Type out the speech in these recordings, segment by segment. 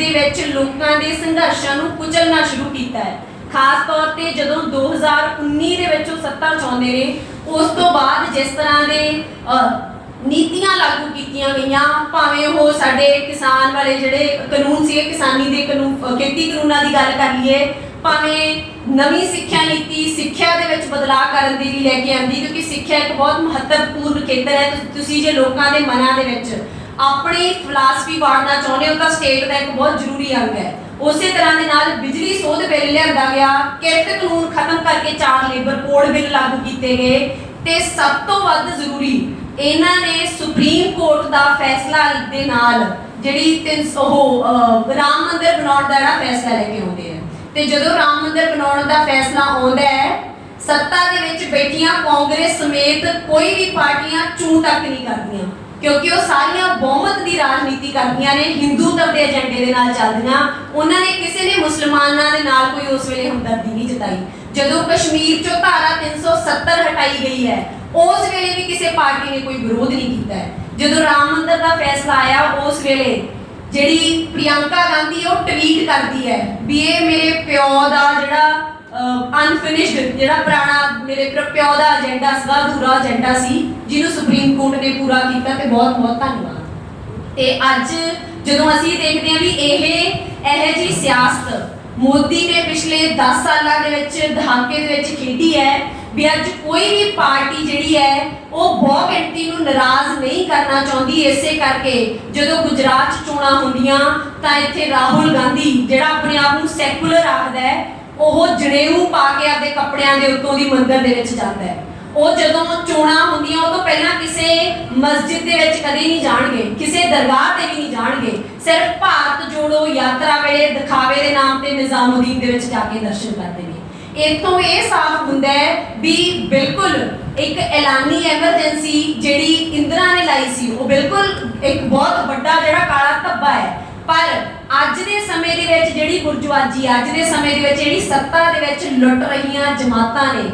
ਦੇ ਵਿੱਚ ਲੋਕਾਂ ਦੇ ਸੰਘਰਸ਼ਾਂ ਨੂੰ ਕੁਚਲਣਾ ਸ਼ੁਰੂ ਕੀਤਾ ਹੈ। ਖਾਸ ਤੌਰ ਤੇ ਜਦੋਂ 2019 ਦੇ ਵਿੱਚ ਉਹ ਸੱਤਾ ਚਾਹੁੰਦੇ ਨੇ ਉਸ ਤੋਂ ਬਾਅਦ ਜਿਸ ਤਰ੍ਹਾਂ ਦੇ ਨੀਤੀਆਂ ਲਾਗੂ ਕੀਤੀਆਂ ਗਈਆਂ, ਭਾਵੇਂ ਉਹ ਸਾਡੇ ਕਿਸਾਨ ਵਾਲੇ ਜਿਹੜੇ ਕਾਨੂੰਨ ਸੀ, ਕਿਸਾਨੀ ਦੇ ਕਾਨੂੰਨ ਖੇਤੀ ਕਾਨੂੰਨਾਂ ਦੀ ਗੱਲ ਕਰ ਲਈਏ, ਭਾਵੇਂ ਨਵੀਂ ਸਿੱਖਿਆ ਨੀਤੀ ਸਿੱਖਿਆ ਦੇ ਵਿੱਚ ਬਦਲਾਅ ਕਰਨ ਦੀ ਲਈ ਲੈ ਕੇ ਆਂਦੀ, ਕਿਉਂਕਿ ਸਿੱਖਿਆ ਇੱਕ ਬਹੁਤ ਮਹੱਤਵਪੂਰਨ ਖੇਤਰ ਹੈ, ਤੁਸੀਂ ਜੇ ਲੋਕਾਂ ਦੇ ਮਨਾਂ ਦੇ ਵਿੱਚ ਆਪਣੀ ਫਿਲਾਸਫੀ ਵਾੜਨਾ ਚਾਹੁੰਦੇ ਹੋ ਤਾਂ ਸਟੇਟ ਦਾ ਇੱਕ ਬਹੁਤ ਜ਼ਰੂਰੀ ਅੰਗ ਹੈ। ਉਸੇ ਤਰ੍ਹਾਂ ਦੇ ਨਾਲ ਬਿਜਲੀ ਸੋਧ ਬਿੱਲ ਲਿਆਂਦਾ ਗਿਆ, ਕਿਰਤ ਕਾਨੂੰਨ ਖਤਮ ਕਰਕੇ ਚਾਰ ਲੇਬਰ ਕੋਡ ਬਿੱਲ ਲਾਗੂ ਕੀਤੇ ਗਏ ਤੇ ਸਭ ਤੋਂ ਵੱਧ ਜ਼ਰੂਰੀ ਇਹਨਾਂ ਨੇ ਸੁਪਰੀਮ ਕੋਰਟ ਦਾ ਫੈਸਲਾ ਦੇ ਨਾਲ ਜਿਹੜੀ ਤਿੰਨ ਉਹ ਰਾਮ ਮੰਦਿਰ ਬਣਾਉਣ ਦਾ ਜਿਹੜਾ ਫੈਸਲਾ ਲੈ ਕੇ ਆਉਂਦੇ ਆ। ਤੇ ਜਦੋਂ ਰਾਮ ਮੰਦਿਰ ਬਣਾਉਣ ਦਾ ਫੈਸਲਾ ਆਉਂਦਾ ਹੈ, ਸੱਤਾ ਦੇ ਵਿੱਚ ਬੈਠੀਆਂ ਕਾਂਗਰਸ ਸਮੇਤ ਕੋਈ ਵੀ ਪਾਰਟੀਆਂ ਚੂੰ ਤੱਕ ਨਹੀਂ ਕਰਦੀਆਂ। ਕਿਉਂਕਿ ਉਹ ਸਾਰੀਆਂ ਬਹੁਮਤ ਦੀ ਰਾਜਨੀਤੀ ਕਰਦੀਆਂ ਨੇ, ਹਿੰਦੂ ਧਰਮ ਦੇ ਏਜੰਡੇ ਦੇ ਨਾਲ ਚੱਲਦੀਆਂ। ਉਹਨਾਂ ਨੇ ਕਿਸੇ ਨੇ ਮੁਸਲਮਾਨਾਂ ਦੇ ਨਾਲ ਕੋਈ ਉਸ ਵੇਲੇ ਹਮਦਰਦੀ ਨਹੀਂ ਜਤਾਈ। ਜਦੋਂ ਕਸ਼ਮੀਰ ਚੋਂ ਧਾਰਾ 370 ਹਟਾਈ ਗਈ ਹੈ, ਉਸ ਵੇਲੇ ਵੀ ਕਿਸੇ ਪਾਰਟੀ ਨੇ ਕੋਈ ਵਿਰੋਧ ਨਹੀਂ ਕੀਤਾ ਹੈ। ਜਦੋਂ ਰਾਮ ਮੰਦਰ ਦਾ ਫੈਸਲਾ ਆਇਆ, ਉਸ ਵੇਲੇ ਜਿਹੜੀ ਪ੍ਰਿਯੰਕਾ ਗਾਂਧੀ ਉਹ ਟਵੀਟ ਕਰਦੀ ਹੈ ਵੀ ਇਹ ਮੇਰੇ ਪਿਓ ਦਾ ਜਿਹੜਾ ਅਨਫਿਨਿਸ਼ਡ ਜਿਹੜਾ ਪੁਰਾਣਾ ਮੇਰੇ ਪਿਓ ਦਾ ਏਜੰਡਾ ਸੀਗਾ, ਅਧੂਰਾ ਏਜੰਡਾ ਸੀ, ਜਿਹਨੂੰ ਸੁਪਰੀਮ ਕੋਰਟ ਨੇ ਪੂਰਾ ਕੀਤਾ ਤੇ ਬਹੁਤ ਬਹੁਤ ਧੰਨਵਾਦ। ਤੇ ਅੱਜ ਜਦੋਂ ਅਸੀਂ ਦੇਖਦੇ ਹਾਂ ਵੀ ਇਹ ਇਹ ਜੀ ਸਿਆਸਤ ਮੋਦੀ ਨੇ ਪਿਛਲੇ 10 ਸਾਲਾਂ ਦੇ ਵਿੱਚ ਦਹਾਕੇ ਦੇ ਵਿੱਚ ਖੇਡੀ ਹੈ ਵੀ ਅੱਜ ਕੋਈ ਵੀ ਪਾਰਟੀ ਜਿਹੜੀ ਹੈ, ਉਹ ਬਹੁਤ ਗਿਣਤੀ ਨੂੰ ਨਾਰਾਜ਼ ਨਹੀਂ ਕਰਨਾ ਚਾਹੁੰਦੀ। ਇਸੇ ਕਰਕੇ ਜਦੋਂ ਗੁਜਰਾਤ 'ਚ ਚੋਣਾਂ ਹੁੰਦੀਆਂ ਤਾਂ ਇੱਥੇ ਰਾਹੁਲ ਗਾਂਧੀ, ਜਿਹੜਾ ਆਪਣੇ ਆਪ ਨੂੰ ਸੈਕੂਲਰ ਆਖਦਾ ਹੈ ਉਹ ਜਣੇਊ ਪਾ ਕੇ ਆਪਦੇ ਕੱਪੜਿਆਂ ਦੇ ਉੱਤੋਂ ਦੀ ਮੰਦਿਰ ਦੇ ਵਿੱਚ ਜਾਂਦਾ ਹੈ। ਉਹ ਜਦੋਂ ਚੋਣਾਂ ਹੁੰਦੀਆਂ, ਉਹ ਤੋਂ ਪਹਿਲਾਂ ਕਿਸੇ ਮਸਜਿਦ ਦੇ ਵਿੱਚ ਕਦੇ ਨਹੀਂ ਜਾਣਗੇ, ਕਿਸੇ ਦਰਗਾਹ ਤੇ ਵੀ ਨਹੀਂ ਜਾਣਗੇ। ਸਿਰਫ ਭਾਰਤ ਜੋੜੋ ਯਾਤਰਾ ਵੇਲੇ ਦਿਖਾਵੇ ਦੇ ਨਾਮ ਤੇ ਨਿਜ਼ਾਮੁਦੀਨ ਦੇ ਵਿੱਚ ਜਾ ਕੇ ਦਰਸ਼ਨ ਕਰਦੇ ਨੇ। ਇਤੋਂ ਇਹ ਸਾਫ਼ ਹੁੰਦਾ ਹੈ ਵੀ ਬਿਲਕੁਲ ਇੱਕ ਐਲਾਨੀ ਐਮਰਜੈਂਸੀ ਜਿਹੜੀ ਇੰਦਰਾ ਨੇ ਲਾਈ ਸੀ, ਉਹ ਬਿਲਕੁਲ ਇੱਕ ਬਹੁਤ ਵੱਡਾ ਜਿਹੜਾ ਕਾਲਾ ਧੱਬਾ ਹੈ। ਪਰ ਅੱਜ ਦੇ ਸਮੇਂ ਦੇ ਵਿੱਚ ਜਿਹੜੀ ਬੁਰਜਵਾਜੀ ਅੱਜ ਦੇ ਸਮੇਂ ਦੇ ਵਿੱਚ ਜਿਹੜੀ ਸੱਤਾ ਦੇ ਵਿੱਚ ਲੁੱਟ ਰਹੀਆਂ ਜਮਾਤਾਂ ਨੇ,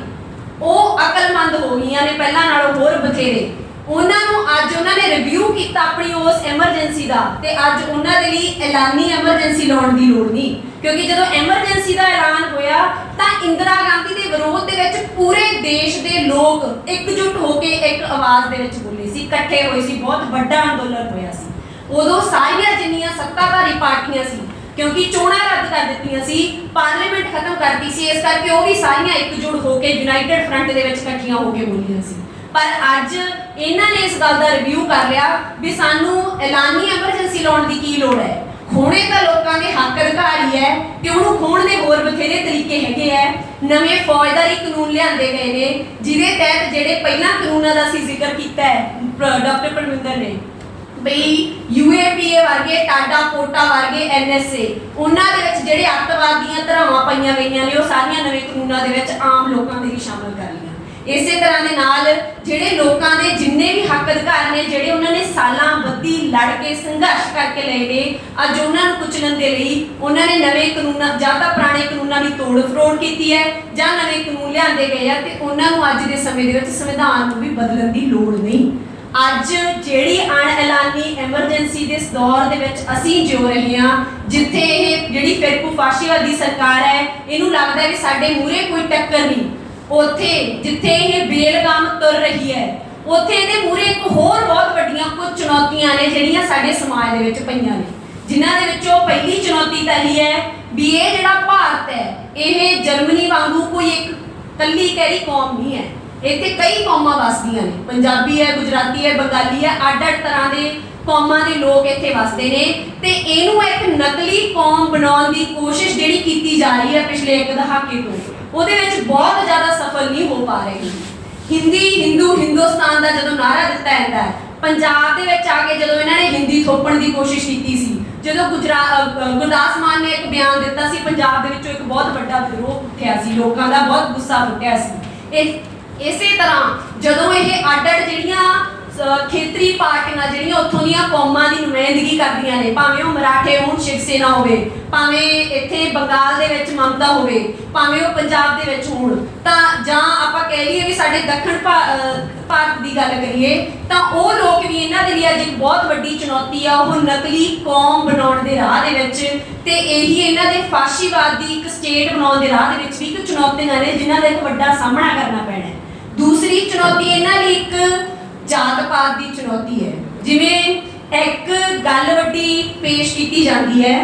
ਉਹ ਅਕਲਮੰਦ ਹੋ ਗਈਆਂ ਨੇ, ਪਹਿਲਾਂ ਨਾਲੋਂ ਹੋਰ ਬਥੇਰੇ। ਉਹਨਾਂ ਨੂੰ ਅੱਜ ਉਹਨਾਂ ਨੇ ਰਿਵਿਊ ਕੀਤਾ ਆਪਣੀ ਉਸ ਐਮਰਜੈਂਸੀ ਦਾ, ਤੇ ਅੱਜ ਉਹਨਾਂ ਦੇ ਲਈ ਐਲਾਨੀ ਐਮਰਜੈਂਸੀ ਲਾਉਣ ਦੀ ਲੋੜ ਨਹੀਂ। ਕਿਉਂਕਿ ਜਦੋਂ ਐਮਰਜੈਂਸੀ ਦਾ ਐਲਾਨ ਹੋਇਆ, ਤਾਂ ਇੰਦਰਾ ਗਾਂਧੀ ਦੇ ਵਿਰੋਧ ਦੇ ਵਿੱਚ ਪੂਰੇ ਦੇਸ਼ ਦੇ ਲੋਕ ਇਕਜੁੱਟ ਹੋ ਕੇ ਇੱਕ ਆਵਾਜ਼ ਦੇ ਵਿੱਚ ਬੋਲੇ ਸੀ, ਇਕੱਠੇ ਹੋਏ ਸੀ, ਬਹੁਤ ਵੱਡਾ ਅੰਦੋਲਨ ਹੋਇਆ ਸੀ। ਉਦੋਂ ਸਾਰੀਆਂ ਜਿੰਨੀਆਂ ਸੱਤਾਧਾਰੀ ਪਾਰਟੀਆਂ ਸੀ, ਕਿਉਂਕਿ ਚੋਣਾਂ ਰੱਦ ਕਰ ਦਿੱਤੀਆਂ ਸੀ, ਪਾਰਲੀਮੈਂਟ ਖਤਮ ਕਰਤੀ ਸੀ, ਇਸ ਕਰਕੇ ਉਹ ਵੀ ਸਾਰੀਆਂ ਇਕਜੁੱਟ ਹੋ ਕੇ ਯੂਨਾਈਟਿਡ ਫਰੰਟ ਦੇ ਵਿੱਚ ਇਕੱਠੀਆਂ ਹੋ ਕੇ ਬੋਲੀਆਂ ਸੀ। ਪਰ ਅੱਜ ਇਹਨਾਂ ਨੇ ਇਸ ਗੱਲ ਦਾ ਰਿਵਿਊ ਕਰ ਲਿਆ ਵੀ ਸਾਨੂੰ ਐਲਾਨੀ ਐਮਰਜੈਂਸੀ ਲਾਉਣ ਦੀ ਕੀ ਲੋੜ ਹੈ? ਖੋਣੇ ਤਾਂ ਲੋਕਾਂ ਦੇ ਹੱਕ ਅਧਿਕਾਰ ਹੀ ਹੈ ਤੇ ਉਹਨੂੰ ਖੋਣ ਦੇ ਹੋਰ ਬਥੇਰੇ ਤਰੀਕੇ ਹੈਗੇ ਐ ਨਵੇਂ ਫੌਜਦਾਰੀ ਕਾਨੂੰਨ ਲਿਆਂਦੇ ਗਏ ਨੇ, ਜਿਹਦੇ ਤਹਿਤ ਜਿਹੜੇ ਪਹਿਲਾਂ ਕਾਨੂੰਨਾਂ ਦਾ ਅਸੀਂ ਜ਼ਿਕਰ ਕੀਤਾ ਹੈ ਡਾਕਟਰ ਪਰਮਿੰਦਰ ਨੇ। ਬਈ ਯੂਏਪੀਏ ਵਰਗੇ, ਟਾਡਾ ਕੋਟਾ ਵਰਗੇ ਐਨਐਸਏ ਉਹਨਾਂ ਦੇ ਵਿੱਚ ਜਿਹੜੇ ਅੱਤਵਾਦੀਆਂ ਧਰਾਵਾਂ ਪਾਈਆਂ ਗਈਆਂ ਨੇ, ਉਹ ਸਾਰੀਆਂ ਨਵੇਂ ਕਾਨੂੰਨਾਂ ਦੇ ਵਿੱਚ ਆਮ ਲੋਕਾਂ ਦੇ ਵੀ ਸ਼ਾਮਲ ਕਰ ਲਈਆਂ। ਇਸੇ ਤਰ੍ਹਾਂ ਦੇ ਨਾਲ ਜਿਹੜੇ ਲੋਕਾਂ ਦੇ ਜਿੰਨੇ ਵੀ ਹੱਕ ਅਧਿਕਾਰ ਨੇ, ਜਿਹੜੇ ਉਹਨਾਂ ਨੇ ਸਾਲਾਂ ਬੱਧੀ ਲੜ ਕੇ, ਸੰਘਰਸ਼ ਕਰਕੇ ਲਏ ਨੇ, ਅੱਜ ਉਹਨਾਂ ਨੂੰ ਕੁਚਲਣ ਦੇ ਲਈ ਉਹਨਾਂ ਨੇ ਨਵੇਂ ਕਾਨੂੰਨਾਂ, ਜਾਂ ਤਾਂ ਪੁਰਾਣੇ ਕਾਨੂੰਨਾਂ ਦੀ ਤੋੜ ਫਰੋੜ ਕੀਤੀ ਹੈ, ਜਾਂ ਨਵੇਂ ਕਾਨੂੰਨ ਲਿਆਂਦੇ ਗਏ ਆ, ਤੇ ਉਹਨਾਂ ਨੂੰ ਅੱਜ ਦੇ ਸਮੇਂ ਦੇ ਵਿੱਚ ਸੰਵਿਧਾਨ ਨੂੰ ਵੀ ਬਦਲਣ ਦੀ ਲੋੜ ਨਹੀਂ। ਅੱਜ ਜਿਹੜੀ ਅਣਐਲਾਨੀ ਐਮਰਜੈਂਸੀ ਦੇ ਇਸ ਦੌਰ ਦੇ ਵਿੱਚ ਅਸੀਂ ਜਿਉ ਰਹੇ ਹਾਂ, ਜਿੱਥੇ ਇਹ ਜਿਹੜੀ ਫਿਰਕੂ ਫਾਸ਼ੀਵਾਦੀ ਸਰਕਾਰ ਹੈ, ਇਹਨੂੰ ਲੱਗਦਾ ਹੈ ਕਿ ਸਾਡੇ ਮੂਹਰੇ ਕੋਈ ਟੱਕਰ ਨਹੀਂ। ਉੱਥੇ ਜਿੱਥੇ ਇਹ ਬੇਲਗਾਮ ਤੁਰ ਰਹੀ ਹੈ, ਉੱਥੇ ਇਹਦੇ ਮੂਹਰੇ ਇੱਕ ਹੋਰ ਬਹੁਤ ਵੱਡੀਆਂ ਕੁਝ ਚੁਣੌਤੀਆਂ ਨੇ ਜਿਹੜੀਆਂ ਸਾਡੇ ਸਮਾਜ ਦੇ ਵਿੱਚ ਪਈਆਂ ਨੇ। ਜਿਨ੍ਹਾਂ ਦੇ ਵਿੱਚੋਂ ਪਹਿਲੀ ਚੁਣੌਤੀ ਤਾਂ ਇਹ ਹੈ ਵੀ ਇਹ ਜਿਹੜਾ ਭਾਰਤ ਹੈ, ਇਹ ਜਰਮਨੀ ਵਾਂਗੂ ਕੋਈ ਇੱਕ ਕੱਲੀ ਕਹਿਰੀ ਕੌਮ ਨਹੀਂ ਹੈ। ਇੱਥੇ ਕਈ ਕੌਮਾਂ ਵਸਦੀਆਂ ਨੇ। ਪੰਜਾਬੀ ਹੈ, ਗੁਜਰਾਤੀ ਹੈ, ਬੰਗਾਲੀ ਹੈ, ਅੱਡ-ਅੱਡ ਤਰ੍ਹਾਂ ਦੇ ਕੌਮਾਂ ਦੇ ਲੋਕ ਇੱਥੇ ਵਸਦੇ ਨੇ ਤੇ ਇਹਨੂੰ ਇੱਕ ਨਕਲੀ ਕੌਮ ਬਣਾਉਣ ਦੀ ਕੋਸ਼ਿਸ਼ ਜਿਹੜੀ ਕੀਤੀ ਜਾ ਰਹੀ ਹੈ ਪਿਛਲੇ ਇੱਕ ਦਹਾਕੇ ਤੋਂ, ਉਹਦੇ ਵਿੱਚ ਬਹੁਤ ਜ਼ਿਆਦਾ ਸਫਲ ਨਹੀਂ ਹੋ ਪਾ ਰਹੀ। ਹਿੰਦੀ, ਹਿੰਦੂ, ਹਿੰਦੁਸਤਾਨ ਦਾ ਜਦੋਂ ਨਾਰਾ ਦਿੱਤਾ ਜਾਂਦਾ ਹੈ, ਪੰਜਾਬ ਦੇ ਵਿੱਚ ਆ ਕੇ ਜਦੋਂ ਇਹਨਾਂ ਨੇ ਹਿੰਦੀ ਥੋਪਣ ਦੀ ਕੋਸ਼ਿਸ਼ ਕੀਤੀ ਸੀ, ਜਦੋਂ ਗੁਜਰਾਤ ਗੁਰਦਾਸ ਮਾਨ ਨੇ ਇੱਕ ਬਿਆਨ ਦਿੱਤਾ ਸੀ, ਪੰਜਾਬ ਦੇ ਵਿੱਚੋਂ ਇੱਕ ਬਹੁਤ ਵੱਡਾ ਵਿਰੋਧ ਉੱਠਿਆ ਸੀ, ਲੋਕਾਂ ਦਾ ਬਹੁਤ ਗੁੱਸਾ ਉੱਠਿਆ ਸੀ। ਇਹ ਇਸੇ ਤਰ੍ਹਾਂ ਜਦੋਂ ਇਹ ਅੱਡ-ਅੱਡ ਜਿਹੜੀਆਂ ਖੇਤਰੀ ਪਾਰਟੀਆਂ ਜਿਹੜੀਆਂ ਉੱਥੋਂ ਦੀਆਂ ਕੌਮਾਂ ਦੀ ਨੁਮਾਇੰਦਗੀ ਕਰਦੀਆਂ ਨੇ, ਭਾਵੇਂ ਉਹ ਮਰਾਠੇ ਹੋਣ, ਸ਼ਿਵ ਸੈਨਾ ਹੋਵੇ, ਭਾਵੇਂ ਇੱਥੇ ਬੰਗਾਲ ਦੇ ਵਿੱਚ ਮਮਤਾ ਹੋਵੇ, ਭਾਵੇਂ ਉਹ ਪੰਜਾਬ ਦੇ ਵਿੱਚ ਹੋਣ, ਤਾਂ ਜਾਂ ਆਪਾਂ ਕਹਿ ਲਈਏ ਵੀ ਸਾਡੇ ਦੱਖਣ ਭਾ- ਭਾਰਤ ਦੀ ਗੱਲ ਕਰੀਏ, ਤਾਂ ਉਹ ਲੋਕ ਵੀ ਇਹਨਾਂ ਦੇ ਲਈ ਅੱਜ ਇੱਕ ਬਹੁਤ ਵੱਡੀ ਚੁਣੌਤੀ ਆ, ਉਹ ਨਕਲੀ ਕੌਮ ਬਣਾਉਣ ਦੇ ਰਾਹ ਦੇ ਵਿੱਚ ਤੇ ਇਹੀ ਇਹਨਾਂ ਦੇ ਫਾਸ਼ੀਵਾਦ ਦੀ ਇੱਕ ਸਟੇਟ ਬਣਾਉਣ ਦੇ ਰਾਹ ਦੇ ਵਿੱਚ ਵੀ ਇੱਕ ਚੁਣੌਤੀਆਂ ਨੇ, ਜਿਨ੍ਹਾਂ ਦਾ ਇੱਕ ਵੱਡਾ ਸਾਹਮਣਾ ਕਰਨਾ ਪੈਣਾ ਹੈ। ਦੂਸਰੀ ਚੁਣੌਤੀ ਇਹਨਾਂ ਲਈ ਇੱਕ ਜਾਤ ਪਾਤ ਦੀ ਚੁਣੌਤੀ ਹੈ। ਜਿਵੇਂ ਇੱਕ ਗੱਲ ਵੱਡੀ ਪੇਸ਼ ਕੀਤੀ ਜਾਂਦੀ ਹੈ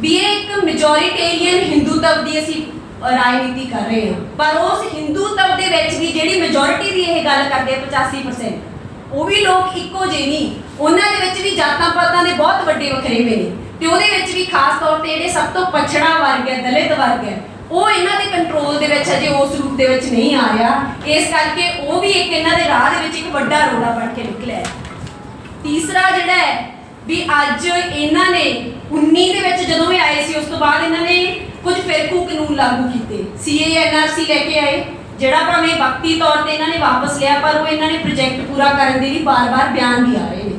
ਵੀ ਇਹ ਇੱਕ ਮੈਜੋਰਿਟੇਰੀਅਨ ਹਿੰਦੂਤਵ ਦੀ ਅਸੀਂ ਰਾਜਨੀਤੀ ਕਰ ਰਹੇ ਹਾਂ। ਪਰ ਉਸ ਹਿੰਦੂਤਵ ਦੇ ਵਿੱਚ ਵੀ ਜਿਹੜੀ ਮੈਜੋਰਿਟੀ ਦੀ ਇਹ ਗੱਲ ਕਰਦੇ ਆ 85% ਉਹ ਵੀ ਲੋਕ ਇੱਕੋ ਜਿਹੇ ਨਹੀਂ ਉਹਨਾਂ ਦੇ ਵਿੱਚ ਵੀ ਜਾਤਾਂ ਪਾਤਾਂ ਦੇ ਬਹੁਤ ਵੱਡੇ ਵਖਰੇਵੇਂ ਨੇ। ਤੇ ਉਹਦੇ ਵਿੱਚ ਵੀ ਖਾਸ ਤੌਰ ਤੇ ਜਿਹੜੇ ਸਭ ਤੋਂ ਪਛੜਾ ਵਰਗ ਹੈ, ਦਲਿਤ ਵਰਗ ਹੈ ਉਹ ਇਹਨਾਂ ਦੇ ਕੰਟਰੋਲ ਦੇ ਵਿੱਚ ਅਜੇ ਉਸ ਰੂਪ ਦੇ ਵਿੱਚ ਨਹੀਂ ਆ ਰਿਹਾ। ਇਸ ਕਰਕੇ ਉਹ ਵੀ ਇੱਕ ਇਹਨਾਂ ਦੇ ਰਾਹ ਦੇ ਵਿੱਚ ਇੱਕ ਵੱਡਾ ਰੋੜਾ ਬਣ ਕੇ ਨਿਕਲਿਆ ਤੀਸਰਾ ਜਿਹੜਾ ਹੈ ਵੀ ਅੱਜ ਇਹਨਾਂ ਨੇ 19 ਦੇ ਵਿੱਚ ਜਦੋਂ ਇਹ ਆਏ ਸੀ, ਉਸ ਤੋਂ ਬਾਅਦ ਇਹਨਾਂ ਨੇ ਕੁਝ ਫਿਰਕੂ ਕਾਨੂੰਨ ਲਾਗੂ ਕੀਤੇ। ਸੀਏ ਲੈ ਕੇ ਆਏ, ਜਿਹੜਾ ਭਾਵੇਂ ਵਕਤੀ ਤੌਰ ਤੇ ਇਹਨਾਂ ਨੇ ਵਾਪਸ ਲਿਆ, ਪਰ ਉਹ ਇਹਨਾਂ ਨੇ ਪ੍ਰੋਜੈਕਟ ਪੂਰਾ ਕਰਨ ਦੇ ਲਈ ਬਾਰ-ਬਾਰ ਬਿਆਨ ਵੀ ਆ ਰਹੇ ਨੇ।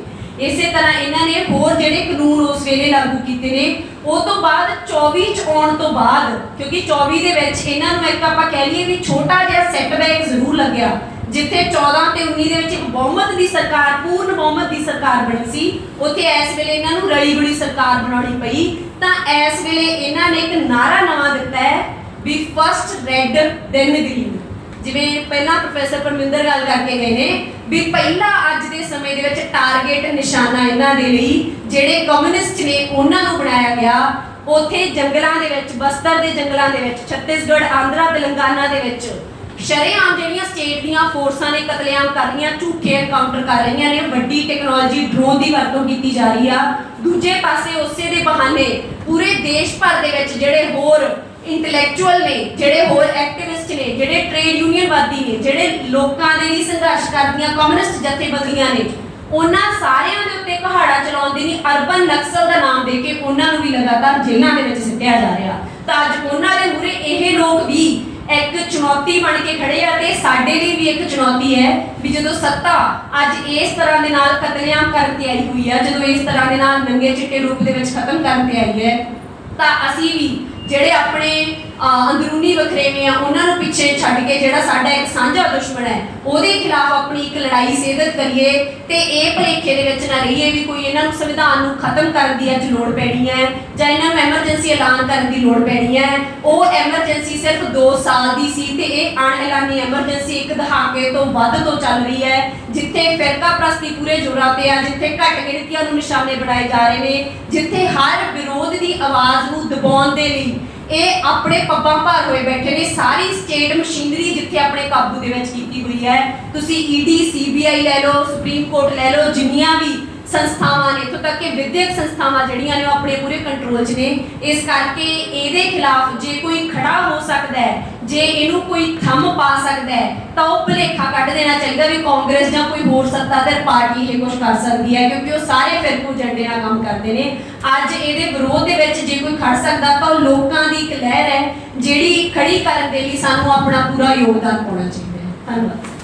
ਇਸੇ ਤਰ੍ਹਾਂ ਇਹਨਾਂ ਨੇ ਹੋਰ ਜਿਹੜੇ ਕਾਨੂੰਨ ਉਸ ਵੇਲੇ ਲਾਗੂ ਕੀਤੇ ਨੇ ਉਹ ਤੋਂ ਬਾਅਦ 24 ਚ ਆਉਣ ਤੋਂ ਬਾਅਦ, ਕਿਉਂਕਿ 24 ਦੇ ਵਿੱਚ ਇਹਨਾਂ ਨੂੰ ਇੱਕ ਆਪਾਂ ਕਹਿ ਲਈਏ ਵੀ ਛੋਟਾ ਜਿਹਾ ਸੈਟਬੈਕ ਜ਼ਰੂਰ ਲੱਗਿਆ, ਜਿੱਥੇ 14 ਤੇ 19 ਦੇ ਵਿੱਚ ਇੱਕ ਬਹੁਮਤ ਦੀ ਸਰਕਾਰ, ਪੂਰਨ ਬਹੁਮਤ ਦੀ ਸਰਕਾਰ ਬਣੀ ਸੀ, ਉੱਥੇ ਇਸ ਵੇਲੇ ਇਹਨਾਂ ਨੂੰ ਰਲੀ ਬੜੀ ਸਰਕਾਰ ਬਣਾਉਣੀ ਪਈ। ਤਾਂ ਇਸ ਵੇਲੇ ਇਹਨਾਂ ਨੇ ਇੱਕ ਨਾਰਾ ਨਵਾਂ ਦਿੱਤਾ ਹੈ ਵੀ ਫਸਟ ਰੈੱਡ ਦੈਨ ਗ੍ਰੀਨ ਜਿਵੇਂ ਪਹਿਲਾਂ ਪ੍ਰੋਫੈਸਰ ਪਰਮਿੰਦਰ ਗੱਲ ਕਰਕੇ ਗਏ ਨੇ ਵੀ ਪਹਿਲਾ ਅੱਜ ਦੇ ਸਮੇਂ ਦੇ ਵਿੱਚ ਟਾਰਗੇਟ ਨਿਸ਼ਾਨਾ ਇਹਨਾਂ ਦੇ ਲਈ, ਜਿਹੜੇ ਕਮਿਊਨਿਸਟ ਨੇ ਉਹਨਾਂ ਨੂੰ ਬਣਾਇਆ ਗਿਆ, ਉੱਥੇ ਜੰਗਲਾਂ ਦੇ ਵਿੱਚ, ਬਸਤਰ ਦੇ ਜੰਗਲਾਂ ਦੇ ਵਿੱਚ, ਛੱਤੀਸਗੜ੍ਹ, ਆਂਧਰਾ, ਤੇਲੰਗਾਨਾ ਦੇ ਵਿੱਚ ਸ਼ਰੇਆਮ ਜਿਹੜੀਆਂ ਸਟੇਟ ਦੀਆਂ ਫੋਰਸਾਂ ਨੇ ਕਤਲੇਆਮ ਕਰ ਰਹੀਆਂ, ਝੂਠੇ ਐਨਕਾਊਂਟਰ ਕਰ ਰਹੀਆਂ ਨੇ, ਵੱਡੀ ਟੈਕਨੋਲੋਜੀ ਡਰੋਨ ਦੀ ਵਰਤੋਂ ਕੀਤੀ ਜਾ ਰਹੀ ਆ। ਦੂਜੇ ਪਾਸੇ ਉਸੇ ਦੇ ਬਹਾਨੇ ਪੂਰੇ ਦੇਸ਼ ਭਰ ਦੇ ਵਿੱਚ ਜਿਹੜੇ ਹੋਰ ਇੰਟੈਲੈਕਚੁਅਲ ਨੇ, ਜਿਹੜੇ ਹੋਰ ਐਕਟਿਵ ਐਕਟਿਵਿਸਟ ਨੇ, ਜਿਹੜੇ ਟ੍ਰੇਡ ਯੂਨੀਅਨਵਾਦੀ ਨੇ, ਜਿਹੜੇ ਲੋਕਾਂ ਦੇ ਲਈ ਸੰਘਰਸ਼ ਕਰਦੀਆਂ ਕਮਿਊਨਿਸਟ ਜਥੇਬੰਦੀਆਂ ਨੇ, ਉਹਨਾਂ ਸਾਰਿਆਂ ਦੇ ਉੱਤੇ ਪਹਾੜਾ ਚਲਾਉਣ ਦੀ ਨਹੀਂ ਅਰਬਨ ਨਕਸਲ ਦਾ ਨਾਮ ਦੇ ਕੇ ਉਹਨਾਂ ਨੂੰ ਵੀ ਲਗਾਤਾਰ ਜੇਲ੍ਹਾਂ ਦੇ ਵਿੱਚ ਸਿੱਟਿਆ ਜਾ ਰਿਹਾ। ਤਾਂ ਅੱਜ ਉਹਨਾਂ ਦੇ ਮੂਰੇ ਇਹ ਲੋਕ ਵੀ ਇੱਕ ਚੁਣੌਤੀ ਬਣ ਕੇ ਖੜੇ ਆ ਤੇ ਸਾਡੇ ਲਈ ਵੀ ਇੱਕ ਚੁਣੌਤੀ ਹੈ ਵੀ ਜਦੋਂ ਸੱਤਾ ਅੱਜ ਇਸ ਤਰ੍ਹਾਂ ਦੇ ਨਾਲ ਕਤਲੇਆਮ ਕਰਨ ਤੇ ਆਈ ਹੋਈ ਹੈ ਜਦੋਂ ਇਸ ਤਰ੍ਹਾਂ ਦੇ ਨਾਲ ਨੰਗੇ ਚਿੱਟੇ ਰੂਪ ਦੇ ਵਿੱਚ ਖਤਮ ਕਰਨ ਤੇ ਆਈ ਹੈ, ਤਾਂ ਅਸੀਂ ਵੀ ਜਿਹੜੇ ਆਪਣੇ ਅੰਦਰੂਨੀ ਵਖਰੇਵੇਂ ਆ, ਉਹਨਾਂ ਨੂੰ ਪਿੱਛੇ ਛੱਡ ਕੇ ਜਿਹੜਾ ਸਾਡਾ ਇੱਕ ਸਾਂਝਾ ਦੁਸ਼ਮਣ ਹੈ, ਉਹਦੇ ਖਿਲਾਫ ਆਪਣੀ ਇੱਕ ਲੜਾਈ ਸੇਧਤ ਕਰੀਏ ਤੇ ਇਹ ਭਲੇਖੇ ਦੇ ਵਿੱਚ ਨਾ ਰਹੀਏ ਵੀ ਕੋਈ ਇਹਨਾਂ ਨੂੰ ਸੰਵਿਧਾਨ ਨੂੰ ਖਤਮ ਕਰਨ ਦੀ ਅੱਜ ਲੋੜ ਪੈਣੀ ਹੈ ਜਾਂ ਇਹਨਾਂ ਨੂੰ ਐਮਰਜੈਂਸੀ ਐਲਾਨ ਕਰਨ ਦੀ ਲੋੜ ਪੈਣੀ ਹੈ। ਉਹ ਐਮਰਜੈਂਸੀ ਸਿਰਫ 2 ਸਾਲ ਦੀ ਸੀ ਤੇ ਇਹ ਅਣਐਲਾਨੀ ਐਮਰਜੈਂਸੀ ਇੱਕ ਦਹਾਕੇ ਤੋਂ ਵੱਧ ਤੋਂ ਚੱਲ ਰਹੀ ਹੈ, ਜਿੱਥੇ ਫਿਰਕਾ ਪ੍ਰਸਤੀ ਪੂਰੇ ਜ਼ੋਰਾਂ ਤੇ ਆ, ਜਿੱਥੇ ਘੱਟ ਗਿਣਤੀਆਂ ਨੂੰ ਨਿਸ਼ਾਨੇ ਬਣਾਏ ਜਾ ਰਹੇ ਨੇ, ਜਿੱਥੇ ਹਰ ਵਿਰੋਧ ਦੀ ਆਵਾਜ਼ ਨੂੰ ਦਬਾਉਣ ਦੇ ਲਈ ਇਹ ਆਪਣੇ ਪੱਬਾਂ ਭਾਰ ਹੋਏ ਬੈਠੇ ਨੇ। ਸਾਰੀ ਸਟੇਟ ਮਸ਼ੀਨਰੀ ਜਿੱਥੇ ਆਪਣੇ ਕਾਬੂ ਦੇ ਵਿੱਚ ਕੀਤੀ ਹੋਈ ਹੈ ਤੁਸੀਂ ਈਡੀ ਸੀਬੀਆਈ ਲੈ ਲਓ ਸੁਪਰੀਮ ਕੋਰਟ ਲੈ ਲਓ, ਜਿੰਨੀਆਂ ਵੀ ਸੰਸਥਾਵਾਂ ਨੇ, ਇੱਥੋਂ ਤੱਕ ਕਿ ਵਿਦਿਅਕ ਸੰਸਥਾਵਾਂ ਜਿਹੜੀਆਂ ਨੇ ਉਹ ਆਪਣੇ ਪੂਰੇ ਕੰਟਰੋਲ 'ਚ ਨੇ। ਇਸ ਕਰਕੇ ਇਹਦੇ ਖਿਲਾਫ ਜੇ ਕੋਈ ਖੜਾ ਹੋ ਸਕਦਾ ਹੈ, ਜੇ ਇਹਨੂੰ ਕੋਈ ਥੰਮ ਪਾ ਸਕਦਾ ਹੈ, ਤਾਂ ਉਹ ਭੁਲੇਖਾ ਕੱਢ ਦੇਣਾ ਚਾਹੀਦਾ ਵੀ ਕਾਂਗਰਸ ਜਾਂ ਕੋਈ ਹੋਰ ਸੱਤਾਧਰ ਪਾਰਟੀ ਇਹ ਕੁਝ ਕਰ ਸਕਦੀ ਹੈ, ਕਿਉਂਕਿ ਉਹ ਸਾਰੇ ਫਿਰਕੂ ਏਜੰਡੇ ਨਾਲ ਕੰਮ ਕਰਦੇ ਨੇ। ਅੱਜ ਇਹਦੇ ਵਿਰੋਧ ਦੇ ਵਿੱਚ ਜੇ ਕੋਈ ਖੜ ਸਕਦਾ, ਤਾਂ ਉਹ ਲੋਕਾਂ ਦੀ ਇੱਕ ਲਹਿਰ ਹੈ, ਜਿਹੜੀ ਖੜੀ ਕਰਨ ਦੇ ਲਈ ਸਾਨੂੰ ਆਪਣਾ ਪੂਰਾ ਯੋਗਦਾਨ ਪਾਉਣਾ ਚਾਹੀਦਾ ਹੈ। ਧੰਨਵਾਦ।